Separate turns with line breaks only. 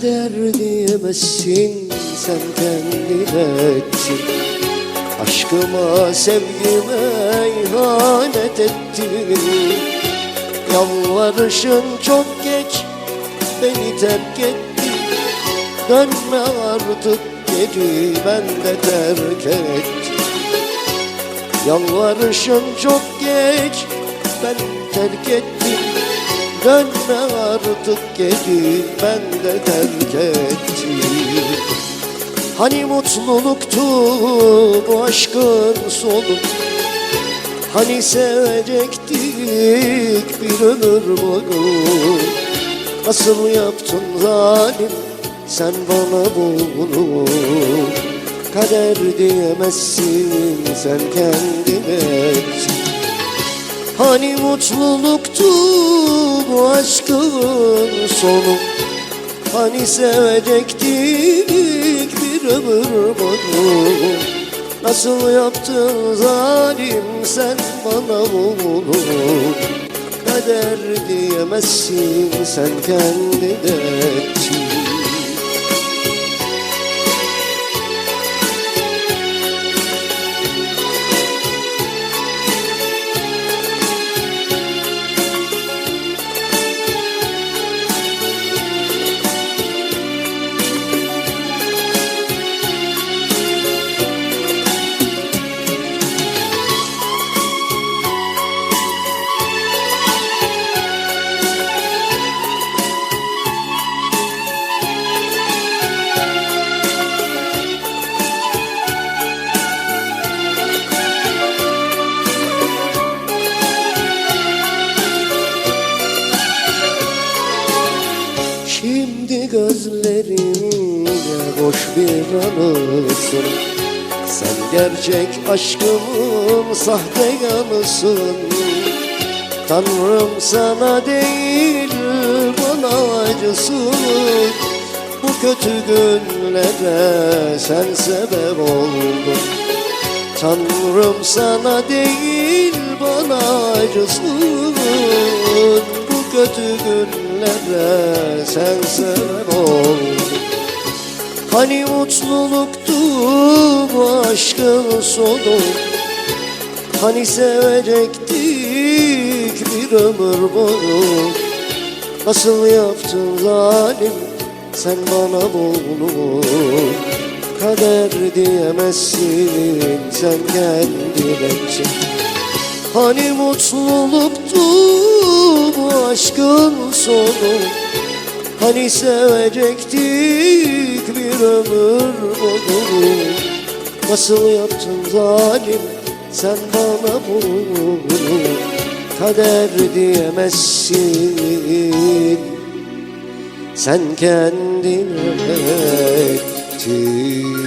Kader diyemezsin sen kendine ettin Aşkıma sevgime ihanet ettin. Yalvarışın çok geç beni terk etti. Dönme artık geri ben de terk ettim. Yalvarışın çok geç ben terk ettim Dönme artık geri ben de terk ettim. Hani mutluluktu bu aşkın sonu? Hani sevecektik bir ömür boyu Nasıl yaptın zalim sen bana bunu? Kader diyemezsin sen kendine. ettin Hani mutluluktu bu aşkın sonu? Hani sevecektik bir ömür boyu? Nasıl yaptın zalim sen bana bunu? Kader diyemezsin sen kendine ettin Gözlerimde boş bir anısın. Sen gerçek aşkımın sahte yanısın. Tanrım sana değil bana acısın. Bu kötü günlere sen sebep oldun. Tanrım sana değil bana acısın. Bu kötü günlere sen sebep oldun Hani mutluluktu aşkın sonu? Hani sevecektik bir ömür boyu? Nasıl yaptın zalim sen bana bunu? Kader diyemezsin sen kendine çek Hani mutluluktu bu aşkın sonu? Hani sevecektik bir ömür boyu Nasıl yaptın zalim sen bana bunu? Kader diyemezsin. Sen kendine ettin